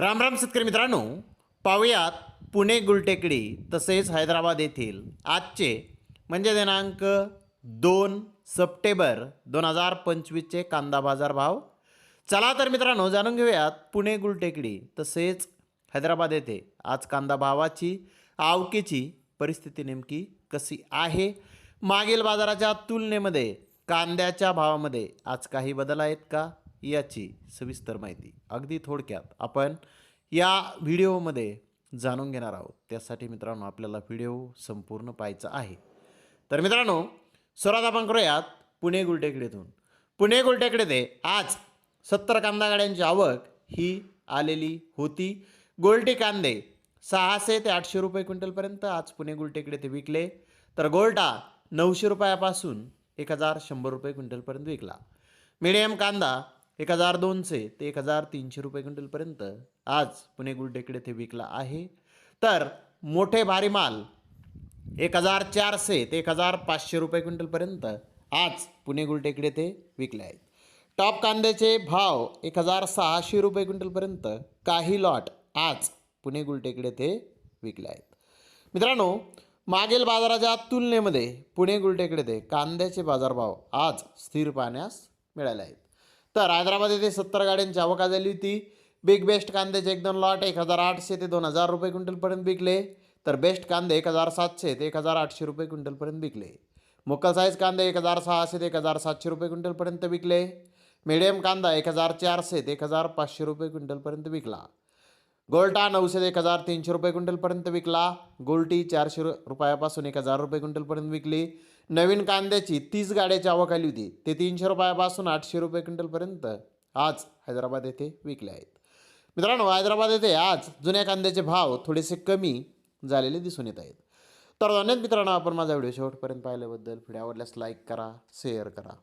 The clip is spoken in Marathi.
राम राम शेतकरी मित्रांनो पाहूयात पुणे गुलटेकडी तसेच हैदराबाद येथील आजचे म्हणजे दिनांक दोन सप्टेंबर दोन हजार पंचवीसचे कांदा बाजार भाव. चला तर मित्रांनो जाणून घेऊयात पुणे गुलटेकडी तसेच हैदराबाद येथे आज कांदा भावाची आवकेची परिस्थिती नेमकी कशी आहे? मागील बाजाराच्या तुलनेमध्ये कांद्याच्या भावामध्ये आज काही बदल आहेत का? याची सविस्तर माहिती अगदी थोडक्यात आपण या व्हिडिओमध्ये जाणून घेणार आहोत. त्यासाठी मित्रांनो आपल्याला व्हिडिओ संपूर्ण पाहायचा आहे. तर मित्रांनो सुरुवात आपण करूयात पुणे गुलटेकडीतून. पुणे गुलटेकडे ते आज सत्तर कांदा गाड्यांची आवक ही आलेली होती. गोल्टी कांदे सहाशे ते आठशे रुपये क्विंटलपर्यंत आज पुणे गुलटेकडे ते विकले. तर गोल्टा नऊशे रुपयापासून एक हजार शंभर रुपये क्विंटलपर्यंत विकला. मिडियम कांदा एक हजार दोनशे ते एक हजार तीनशे रुपये क्विंटलपर्यंत आज पुणे गुलटेकडे ते विकला आहे. तर मोठे भारी माल एक हजार चारशे ते एक हजार पाचशे रुपये क्विंटलपर्यंत आज पुणे गुलटेकडे ते विकले आहेत. टॉप कांद्याचे भाव एक हजार सहाशे रुपये क्विंटलपर्यंत काही लॉट आज पुणे गुलटेकडे ते विकले आहेत. मित्रांनो मागील बाजाराच्या तुलनेमध्ये पुणे गुलटेकडे ते कांद्याचे बाजारभाव आज स्थिर पाहण्यास मिळाले आहेत. तर हैदराबाद येथे सत्तर गाड्यांची आवक झाली होती. बिग बेस्ट कांद्याचे एक दोन लॉट एक हजार आठशे ते दोन हजार रुपये क्विंटलपर्यंत विकले. तर बेस्ट कांदे एक हजार सातशे ते एक हजार आठशे रुपये क्विंटलपर्यंत विकले. मोकल साईज कांदे एक हजार सहाशे ते एक हजार सातशे रुपये क्विंटलपर्यंत विकले. मिडियम कांदा एक हजार चारशे ते एक हजार पाचशे रुपये क्विंटलपर्यंत विकला. गोल्टा नऊशे एक हजार तीनशे रुपये क्विंटलपर्यंत विकला. गोल्टी चारशे रुपयापासून एक हजार रुपये क्विंटलपर्यंत विकली. नवीन कांद्याची तीस गाड्याची आवक आली होती. ते तीनशे रुपयापासून आठशे रुपये क्विंटलपर्यंत आज हैदराबाद येथे विकले आहेत. मित्रांनो हैदराबाद येथे आज जुन्या कांद्याचे भाव थोडेसे कमी झालेले दिसून येत आहेत. तर धन्यवाद मित्रांनो आपण माझा व्हिडिओ शेवटपर्यंत पाहिल्याबद्दल. व्हिडिओ आवडल्यास लाईक करा शेअर करा.